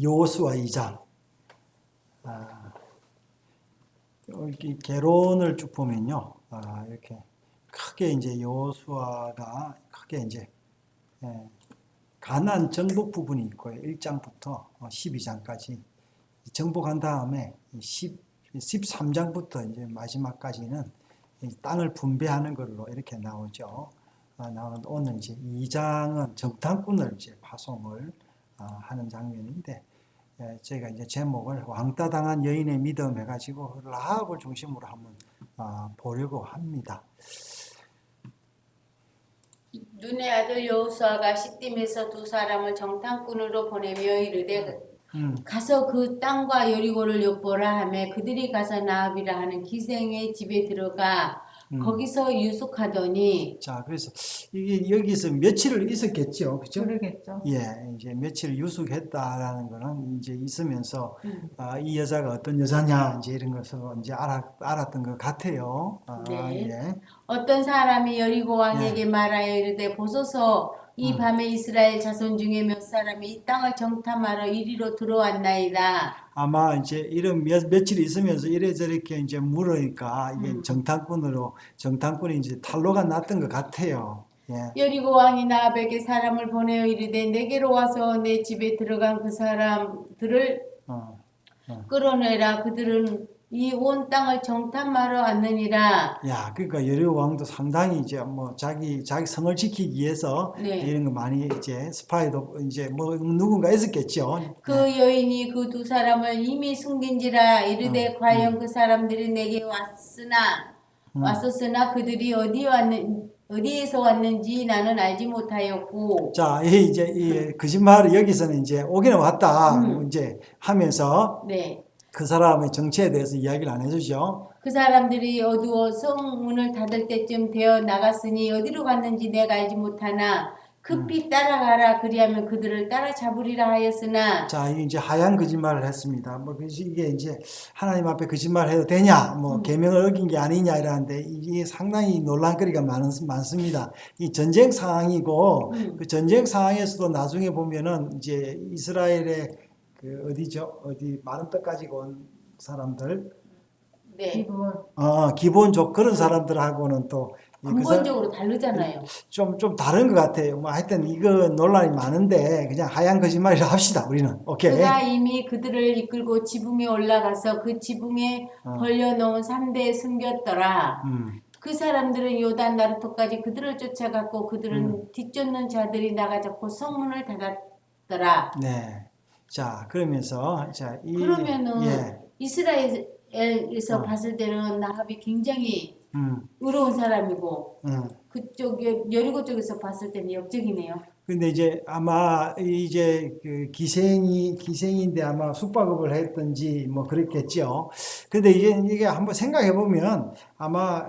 여호수아 2장. 아, 여기 개론을 쭉 보면요. 아, 이렇게 크게 이제 여호수아가 크게 이제 예, 가나안 정복 부분이 있고요. 1장부터 12장까지 정복한 다음에 10, 13장부터 이제 마지막까지는 이 땅을 분배하는 걸로 이렇게 나오죠. 아, 나오는데 오늘 이제 2장은 정탐꾼을 이제 파송을 아, 하는 장면인데 예, 저희가 이제 제목을 왕따 당한 여인의 믿음 해가지고 라합을 중심으로 한번 아, 보려고 합니다. 눈의 아들 여호수아가 시딤에서 두 사람을 정탐꾼으로 보내며 이르되 음, 가서 그 땅과 여리고를 엿보라 하며 그들이 가서 나합이라 하는 기생의 집에 들어가 음. 거기서 유숙하더니 자, 그래서 이게 여기서 며칠을 있었겠죠, 그죠? 그러겠죠. 예, 이제 며칠 유숙했다라는 거는 이제 있으면서 음. 아, 이 여자가 어떤 여자냐 이제 이런 것을 이제 알아, 알았던 것 같아요. 아, 네. 예. 어떤 사람이 여리고 왕에게 말하여 이르되 보소서 이 음. 밤에 이스라엘 자손 중에 몇 사람이 이 땅을 정탐하러 이리로 들어왔나이다. 아마 이제 이런 몇, 며칠 있으면서 이래저렇게 이제 물으니까 이게 음. 정탐꾼으로 정탐꾼이 이제 탄로가 났던 것 같아요. 예. 여리고 왕이 나합에게 사람을 보내어 이르되 내게로 와서 내 집에 들어간 그 사람들을 어. 끌어내라 그들은 이 온 땅을 정탐하러 왔느니라. 야, 그러니까 여려 왕도 상당히 이제 뭐 자기 자기 성을 지키기 위해서 네. 이런 거 많이 이제 스파이도 이제 뭐 누군가 있었겠죠. 그 여인이 그 두 사람을 이미 숨긴지라 이르되 음, 과연 그 사람들이 내게 왔으나 음. 왔었으나 그들이 어디 왔는 어디에서 왔는지 나는 알지 못하였고 자, 이 이제 이 거짓말을 여기서는 이제 오기는 왔다 음. 이제 하면서 네. 그 사람의 정체에 대해서 이야기를 안 해주죠. 그 사람들이 어두워 성문을 닫을 때쯤 되어 나갔으니 어디로 갔는지 내가 알지 못하나 급히 음. 따라가라 그리하면 그들을 따라잡으리라 하였으나 자, 이게 이제 하얀 거짓말을 했습니다. 뭐 그래서 이게 이제 하나님 앞에 거짓말 해도 되냐, 뭐 음. 계명을 어긴 게 아니냐 이러는데 이게 상당히 논란거리가 많, 많습니다. 이 전쟁 상황이고 음. 그 전쟁 상황에서도 나중에 보면은 이제 이스라엘의 그 어디죠? 어디 많은 떡 가지고 온 사람들, 네. 기분 어, 기본적 그런 사람들하고는 또 이그 근본적으로 다르잖아요. 좀, 좀 다른 것 같아요. 뭐 하여튼 이거 논란이 많은데 그냥 하얀 거짓말이라 합시다. 우리는 오케이. 그가 이미 그들을 이끌고 지붕에 올라가서 그 지붕에 어. 벌려놓은 삼대에 숨겼더라. 음. 그 사람들은 요단 나루토까지 그들을 쫓아갔고 그들은 음. 뒤쫓는 자들이 나가잡고 성문을 닫았더라. 네. 자, 그러면서 자, 이 그러면은 예. 이스라엘에서 어. 봤을 때는 나합이 굉장히 음. 의로운 사람이고 음. 그쪽 여- 여리고 쪽에서 봤을 때는 역적이네요. 근데 이제 아마 이제 그 기생이 기생인데 아마 숙박업을 했던지 뭐 그랬겠죠. 근데 이게 이게 한번 생각해 보면 아마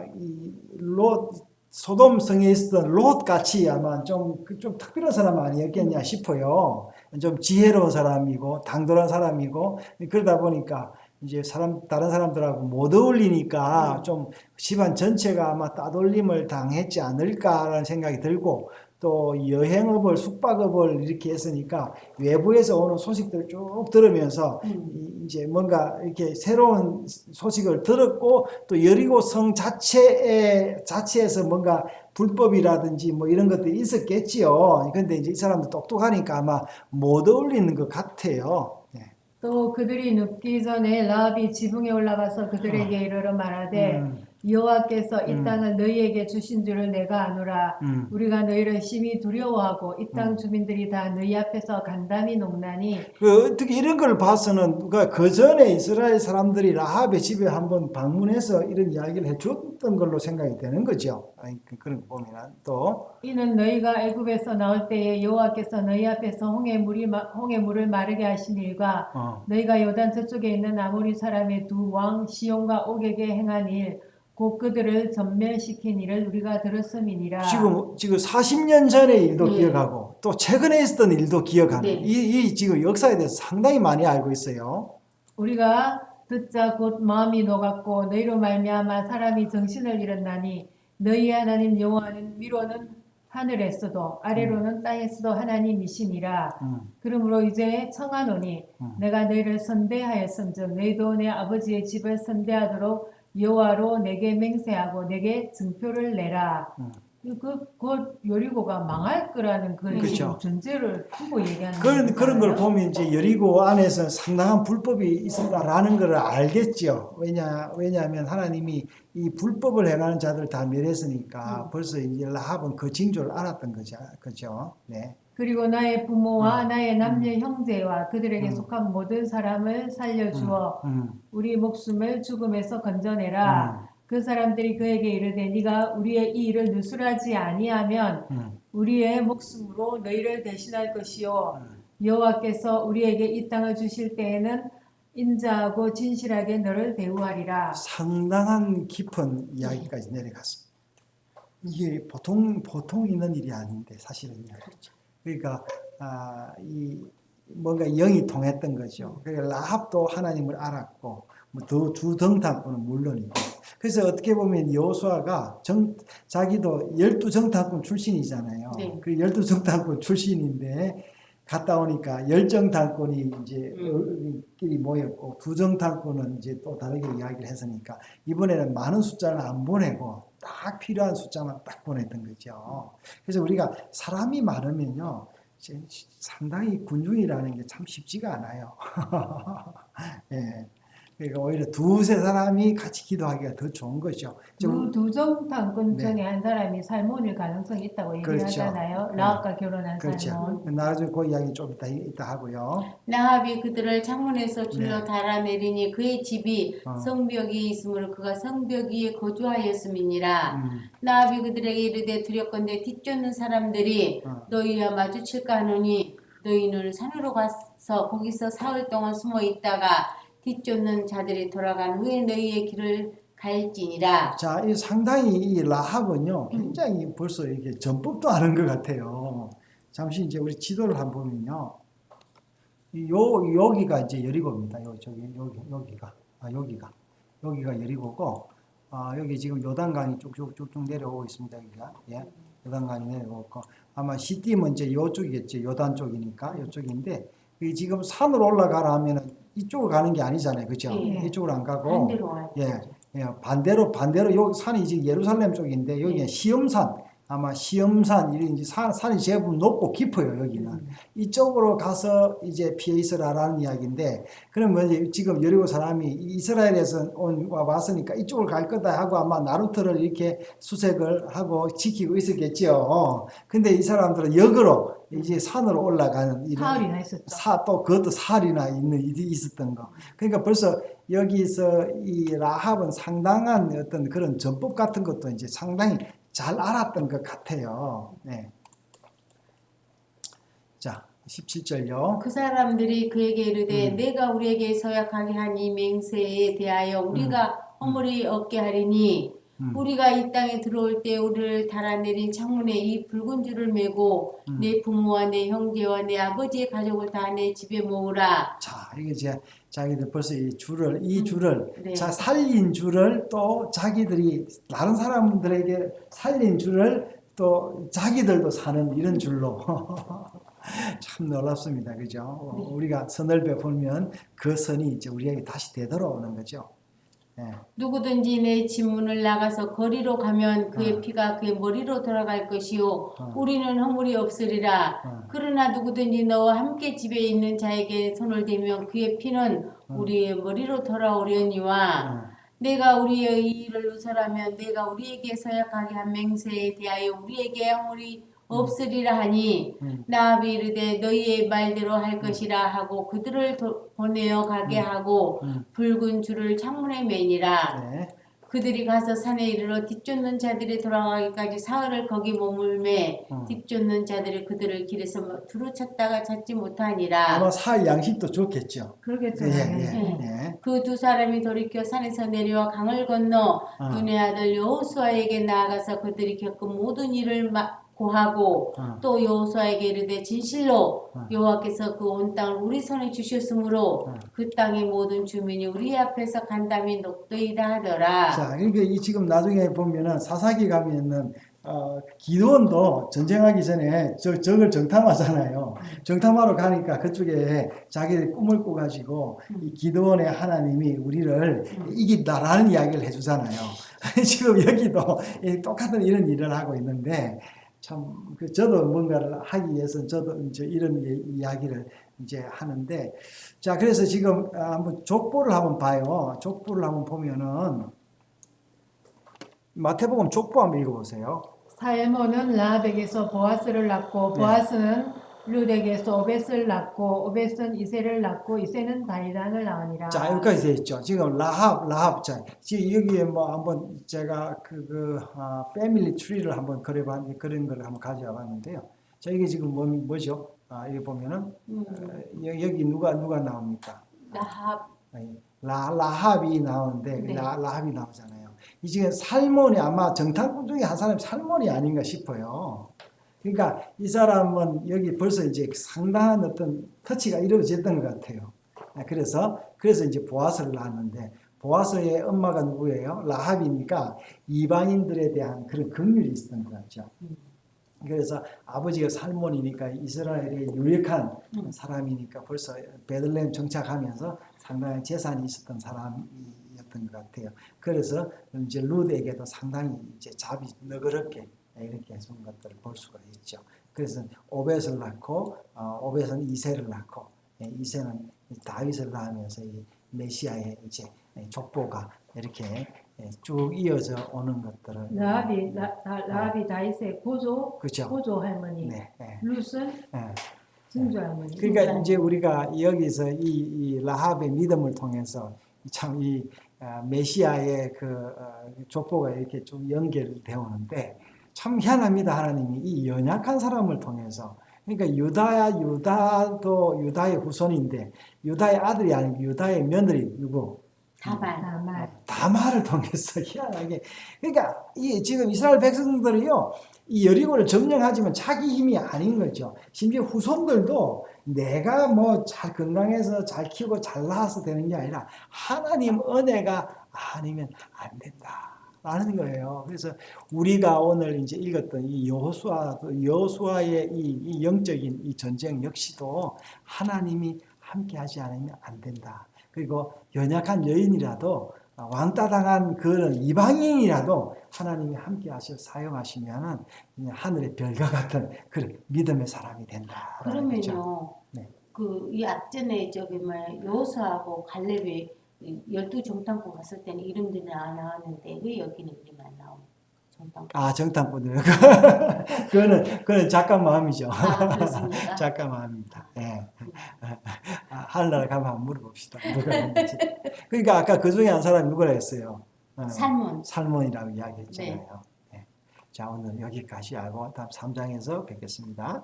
이롯 소돔 성에 있었던 롯 같이 아마 좀, 그좀 특별한 사람 아니었겠냐 싶어요. 좀 지혜로운 사람이고 당돌한 사람이고 그러다 보니까 이제 사람 다른 사람들하고 못 어울리니까 좀 집안 전체가 아마 따돌림을 당했지 않을까라는 생각이 들고 또 여행업을 숙박업을 이렇게 했으니까 외부에서 오는 소식들을 쭉 들으면서 음. 이- 이제 뭔가 이렇게 새로운 소식을 들었고 또 여리고 성 자체에 자체에서 뭔가 불법이라든지 뭐 이런 것들이 있었겠지요. 근데 이제 이 사람도 똑똑하니까 아마 못 어울리는 것 같아요. 네. 또 그들이 눕기 전에 라합이 지붕에 올라가서 그들에게 이르러 말하되 음, 여호와께서 이 음. 땅을 너희에게 주신 줄을 내가 아노라 음. 우리가 너희를 심히 두려워하고 이땅 음. 주민들이 다 너희 앞에서 간담이 녹나니 그 어떻게 이런 걸 봐서는 그 전에 이스라엘 사람들이 라합의 집에 한번 방문해서 이런 이야기를 해줬던 걸로 생각이 되는 거죠. 아니, 그- 그런 거 보면은 또 이는 너희가 애굽에서 나올 때에 여호와께서 너희 앞에서 홍해 물이 마- 홍해 물을 마르게 하신 일과 어, 너희가 요단 저쪽에 있는 아모리 사람의 두 왕 시온과 옥에게 행한 일, 곧 그들을 전멸시킨 일을 우리가 들었음이니라. 지금 지금 40년 전의 일도 네. 기억하고 또 최근에 있었던 일도 기억하는 네. 이, 이 지금 역사에 대해서 상당히 많이 알고 있어요. 우리가 듣자 곧 마음이 녹았고 너희로 말미암아 사람이 정신을 잃었나니 너희 하나님 여호와는 위로는 하늘에서도 아래로는 땅에서도 하나님이시니라. 음, 그러므로 이제 청하노니 음. 내가 너희를 선대하였은즉 너희도 내 아버지의 집을 선대하도록 여호와로 내게 맹세하고 내게 증표를 내라. 음. 그곧 여리고가 망할 거라는 그 그렇죠. 전제를 두고 얘기하는 그런 그런 걸 거잖아요. 보면 이제 여리고 안에서 상당한 불법이 있었다라는 걸 알겠죠. 왜냐 왜냐하면 하나님이 이 불법을 행하는 자들 다 멸했으니까 벌써 이제 라합은 그 징조를 알았던 거죠. 그죠? 네. 그리고 나의 부모와 음. 나의 남녀 형제와 그들에게 음. 속한 모든 사람을 살려주어 음, 우리 목숨을 죽음에서 건져내라. 음, 그 사람들이 그에게 이르되 네가 우리의 이 일을 누술하지 아니하면 음, 우리의 목숨으로 너희를 대신할 것이요 음. 여호와께서 우리에게 이 땅을 주실 때에는 인자하고 진실하게 너를 대우하리라. 상당한 깊은 이야기까지 내려갔습니다. 이게 보통 보통 있는 일이 아닌데 사실은요. 그 러니까 아, 이 뭔가 영이 통했던 거죠. 그러니까 라합도 하나님을 알았고 뭐더 주정탐꾼은 물론이고. 그래서 어떻게 보면 여호수아가 정 자기도 열두 정탐꾼 출신이잖아요. 네. 그 열두 정탐꾼 출신인데 갔다 오니까 열정탐꾼이 이제 음. 끼리 모였고 두정탐꾼은 이제 또 다르게 이야기를 했으니까 이번에는 많은 숫자는 안 보내고 딱 필요한 숫자만 딱 보냈던 거죠. 그래서 우리가 사람이 많으면요. 상당히 군중이라는 게 참 쉽지가 않아요. 예. 그러니까 오히려 두세 사람이 같이 기도하기가 더 좋은 거죠. 좀- 두 두 정탐꾼 네. 중에 한 사람이 살몬일 가능성이 있다고 그렇죠. 얘기하잖아요. 네. 라합과 결혼한 그렇죠. 살몬. 나중에 그 이야기 좀 이따, 이따 하고요. 나합이 그들을 창문에서 줄러 네. 달아내리니 그의 집이 어. 성벽이 있으므로 그가 성벽 위에 거주하였음이니라. 음, 나합이 그들에게 이르되 두렵건대 뒤쫓는 사람들이 어. 너희와 마주칠까 하노니 너희는 산으로 가서 거기서 사흘 동안 숨어 있다가 뒤쫓는 자들이 돌아간 후에 너희의 길을 갈지니라. 자, 이 상당히 이 라합은요, 굉장히 벌써 이게 전법도 아는 것 같아요. 잠시 이제 우리 지도를 한번 보면요. 이 요, 여기가 이제 여리고입니다. 요, 저기, 여기, 여기가. 아, 여기가. 여기가 여리고고, 아, 여기 지금 요단강이 쭉쭉쭉쭉 내려오고 있습니다. 여기가. 예. 요단강이 내려오고. 아마 시띠면 이제 요쪽이겠죠. 요단 쪽이니까. 요쪽인데, 이 지금 산으로 올라가라 하면은 이쪽으로 가는 게 아니잖아요. 그죠? 예. 이쪽으로 안 가고. 반대로 와. 예, 예, 반대로 반대로 요 산이 지금 예루살렘 쪽인데 여기가 예. 시험산 아마 시험산 이런 이제 산 산이 제법 높고 깊어요 여기는 이쪽으로 가서 이제 피해 있으라라는 이야기인데 그러면 이제 지금 여리고 사람이 이스라엘에서 온 와- 왔으니까 이쪽으로 갈 거다 하고 아마 나루터를 이렇게 수색을 하고 지키고 있었겠지요. 근데 이 사람들은 역으로 이제 산으로 올라가는 이런 사흘이나 있었죠. 사, 또 그것도 살이나 있는 일이 있었던 거. 그러니까 벌써 여기서 이 라합은 상당한 어떤 그런 전법 같은 것도 이제 상당히 잘 알았던 것 같아요. 네. 자, 17절요. 그 사람들이 그에게 이르되 음. 내가 우리에게 서약하게 한 이 맹세에 대하여 우리가 허물이 없게 하리니 음. 우리가 이 땅에 들어올 때 우리를 달아내린 창문에 이 붉은 줄을 메고 음. 내 부모와 내 형제와 내 아버지의 가족을 다 내 집에 모으라. 자, 이게 이제 자기들 벌써 이 줄을, 이 줄을, 네. 자, 살린 줄을 또 자기들이 다른 사람들에게 살린 줄을 또 자기들도 사는 이런 줄로. 참 놀랍습니다. 그죠? 어, 우리가 선을 베풀면 그 선이 이제 우리에게 다시 되돌아오는 거죠. 예. 누구든지 내 집문을 나가서 거리로 가면 그의 어. 피가 그의 머리로 돌아갈 것이요 어. 우리는 허물이 없으리라. 어. 그러나 누구든지 너와 함께 집에 있는 자에게 손을 대면 그의 피는 어. 우리의 머리로 돌아오려니와 어. 내가 우리의 이 일을 누설하면 내가 우리에게 서약하게 한 맹세에 대하여 우리에게 허물이 없으리라 하니 음. 나합이 이르되 너희의 말대로 할 것이라 하고 그들을 도- 보내어 가게 하고 음. 붉은 줄을 창문에 매니라 네. 그들이 가서 산에 이르러 뒤쫓는 자들이 돌아가기까지 사흘을 거기 머물매 음. 뒤쫓는 자들이 그들을 길에서 뭐 두루 찾다가 찾지 못하니라 아마 살 양식도 좋겠죠. 그러겠죠. 예, 네. 예, 예. 그두 사람이 돌이켜 산에서 내려와 강을 건너 어. 눈의 아들 여호수아에게 나아가서 그들이 겪은 모든 일을 마- 고하고 어. 또 여호수아에게 이르되 진실로 어. 여호와께서 그 온 땅을 우리 손에 주셨으므로 어. 그 땅의 모든 주민이 우리 앞에서 간담이 녹도이다 하더라. 자, 그러니까 이 지금 나중에 보면은 사사기 가면은 어, 기도원도 전쟁하기 전에 저, 적을 정탐하잖아요. 정탐하러 가니까 그쪽에 자기들 꿈을 꾸가지고 이 기도원의 하나님이 우리를 이긴다라는 이야기를 해주잖아요. 지금 여기도 이 똑같은 이런 일을 하고 있는데 참그 저도 뭔가를 하기 위해서 저도 이제 이런 이- 이야기를 이제 하는데 자 그래서 지금 아, 한번 족보를 한번 봐요. 족보를 한번 보면은 마태복음 족보 한번 읽어보세요. 살모는 라합에게서 보아스를 낳고 네. 보아스는 룻에게서 오벳을 낳고 오벳은 이세를 낳고 이세는 다이단을 낳으니라. 자 여기까지 돼 있죠. 지금 라합 라합 자 지금 여기에 뭐 한번 제가 그그 아, 패밀리 트리를 한번 그려봤는데 그런 걸 한번 가져와 봤는데요. 자 이게 지금 뭐, 뭐죠? 아 여기 보면은 음, 어, 여- 여기 누가 누가 나옵니까? 라합 라 라합이 나오는데 네. 라 라합이 나오잖아요. 이 지금 살몬이 아마 정탐꾼 중에 한 사람이 살몬이 아닌가 싶어요. 그러니까 이 사람은 여기 벌써 이제 상당한 어떤 터치가 이루어졌던 것 같아요. 아, 그래서 그래서 이제 보아스를 낳았는데 보아스의 엄마가 누구예요? 라합이니까 이방인들에 대한 그런 긍휼이 있었던 것 같죠. 음. 그래서 아버지가 살몬이니까 이스라엘의 유력한 음. 사람이니까 벌써 베들레헴 정착하면서 상당히 재산이 있었던 사람이었던 것 같아요. 그래서 이제 룻에게도 상당히 이제 잡이 너그럽게 이렇게 해준 것들을 볼 수가 있죠. 그래서 오벳을 낳고 어, 오벳은 이세를 낳고 예, 이세는 다윗을 낳으면서 이 메시아의 이제 족보가 이렇게 예, 쭉 이어져 오는 것들을 라합이 라, 라합이 다윗의 고조 그렇죠. 고조 할머니. 네, 네, 네. 증조 할머니. 그러니까 이제 우리가 여기서 이, 이 라합의 믿음을 통해서 참이 메시아의 그 어, 족보가 이렇게 좀 연결되어 오는데 참 희한합니다 하나님이. 이 연약한 사람을 통해서. 그러니까 유다야 유다도 유다의 후손인데 유다의 아들이 아니고 유다의 며느리 누구? 다발 다말. 다말을 통해서 희한하게. 그러니까 이 지금 이스라엘 백성들이요 이 여리고를 점령하지만 자기 힘이 아닌 거죠. 심지어 후손들도 내가 뭐 잘 건강해서 잘 키우고 잘 낳아서 되는 게 아니라 하나님 은혜가 아니면 안 된다 라는 거예요. 그래서 우리가 오늘 이제 읽었던 이 여호수아 여호수아의 이, 이 영적인 이 전쟁 역시도 하나님이 함께하지 않으면 안 된다. 그리고 연약한 여인이라도 왕따 당한 그런 이방인이라도 하나님이 함께 하셔 사용하시면은 하늘의 별과 같은 그런 믿음의 사람이 된다. 그러면요 네. 그이 앞전에 저기 뭐 여호수아하고 갈렙이 열두 정탐꾼 갔을 때는 이름들이 나- 나왔는데 왜 여기는 이름 안 나오는 정탐꾼 아 정탐꾼들 그거는 그거는 작가 마음이죠. 아? 작가 마음입니다. 예. 아, 하늘나라 가면 한번 물어봅시다. 그러니까 아까 그 중에 한 사람이 누구라 했어요? 어, 살몬 살몬이라고 이야기했잖아요. 네. 자 오늘 여기까지 하고 다음 3장에서 뵙겠습니다.